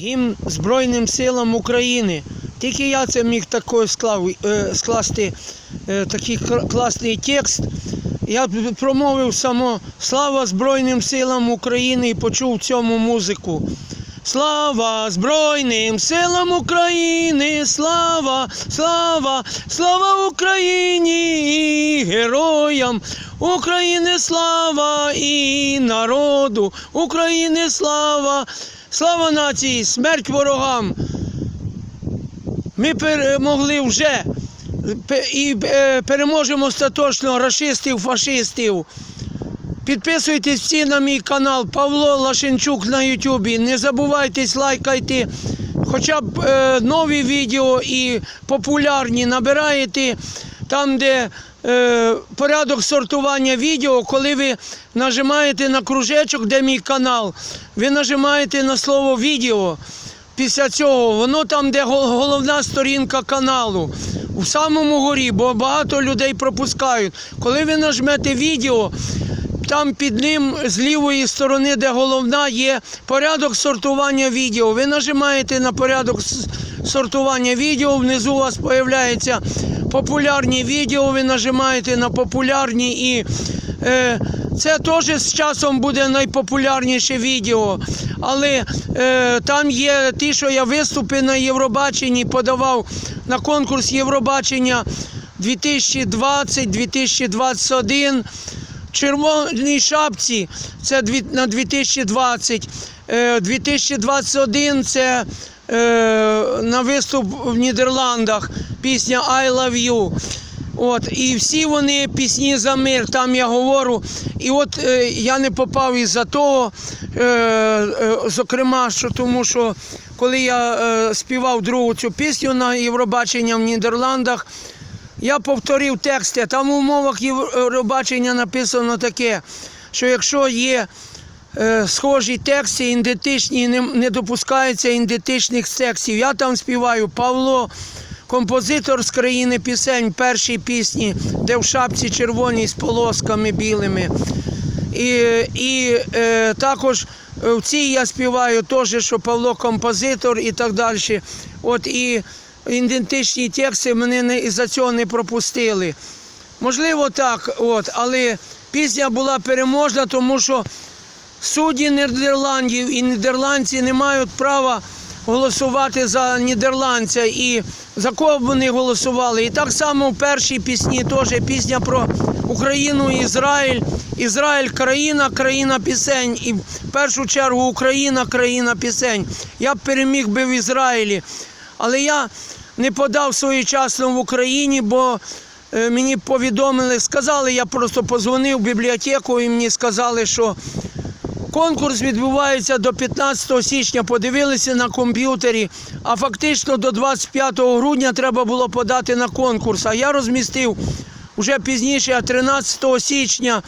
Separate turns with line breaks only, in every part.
Гімн Збройним силам України. Тільки я це міг такою склав, е, скласти е, такий класний текст. Я промовив само Слава Збройним силам України і почув цьому музику. Слава Збройним силам України! Слава, слава, слава Україні героям України слава і народу України слава, слава нації, смерть ворогам. Ми перемогли вже і е, переможемо остаточно рашистів, фашистів. Підписуйтесь всі на мій канал Павло Лашенчук на Ютубі. Не забувайтесь лайкайте хоча б е, нові відео і популярні набираєте там, де порядок сортування відео, коли ви нажимаєте на кружечок, де мій канал, ви нажимаєте на слово відео. Після цього воно там, де головна сторінка каналу, у самому горі, бо багато людей пропускають. Коли ви нажмете відео, там під ним з лівої сторони, де головна, є порядок сортування відео. Ви нажимаєте на порядок с- сортування відео, внизу у вас з'являються популярні відео, ви нажимаєте на популярні і е, це теж з часом буде найпопулярніше відео. Але е, там є ті, що я виступи на Євробаченні подавав на конкурс Євробачення 2020-2021 червоній шапці це на 2020. Е, 2021 це е, на виступ в Нідерландах пісня I love you. От, і всі вони пісні за мир, там я говорю. І от е, я не попав із-за того, е, е, зокрема, що тому що коли я е, співав другу цю пісню на Євробачення в Нідерландах, я повторив тексти. Там в умовах Євробачення написано таке, що якщо є е, схожі тексти, ідентичні, не, допускається ідентичних текстів. Я там співаю Павло, композитор з країни пісень, перші пісні, де в шапці червоній з полосками білими. І, і е, також е, в цій я співаю теж, що Павло композитор і так далі. От і ідентичні тексти мене не, із-за цього не пропустили. Можливо, так, от, але пісня була переможна, тому що судді Нідерландів і нідерландці не мають права голосувати за нідерландця і за кого б вони голосували. І так само в першій пісні теж пісня про Україну і Ізраїль. Ізраїль країна, країна пісень. І в першу чергу Україна, країна пісень. Я б переміг би в Ізраїлі. Але я не подав своєчасно в Україні, бо е, мені повідомили, сказали, я просто позвонив в бібліотеку і мені сказали, що конкурс відбувається до 15 січня. Подивилися на комп'ютері, а фактично до 25 грудня треба було подати на конкурс. А я розмістив вже пізніше, 13 січня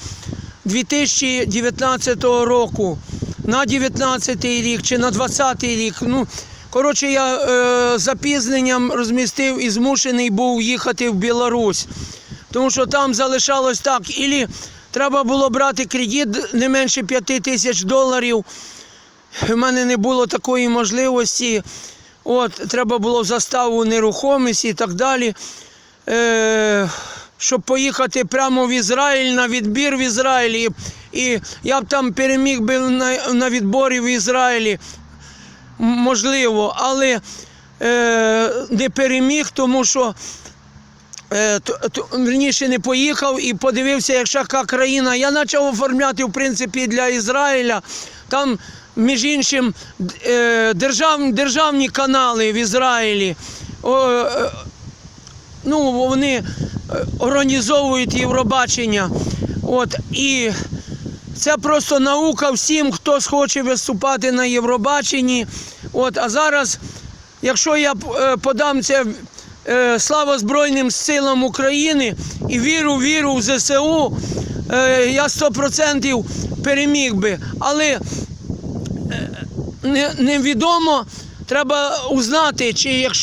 2019 року на 19 рік чи на 20 рік. Ну, коротше, я е, запізненням розмістив і змушений був їхати в Білорусь. Тому що там залишалось так, ілі треба було брати кредит не менше 5 тисяч доларів. У мене не було такої можливості. От, треба було заставу нерухомості і так далі. Е, щоб поїхати прямо в Ізраїль на відбір в Ізраїлі. І я б там переміг би на, на відборі в Ізраїлі. Можливо, але е, не переміг, тому що верніше не поїхав і подивився, якщо яка країна. Я почав оформляти, в принципі, для Ізраїля. Там, між іншим, е, держав, державні канали в Ізраїлі. Е, ну, вони е, організовують Євробачення. От, і це просто наука всім, хто схоче виступати на Євробаченні. От, а зараз, якщо я е, подам це е, слава Збройним силам України і віру, віру в ЗСУ, е, я 100% переміг би. Але е, невідомо, треба узнати, чи якщо.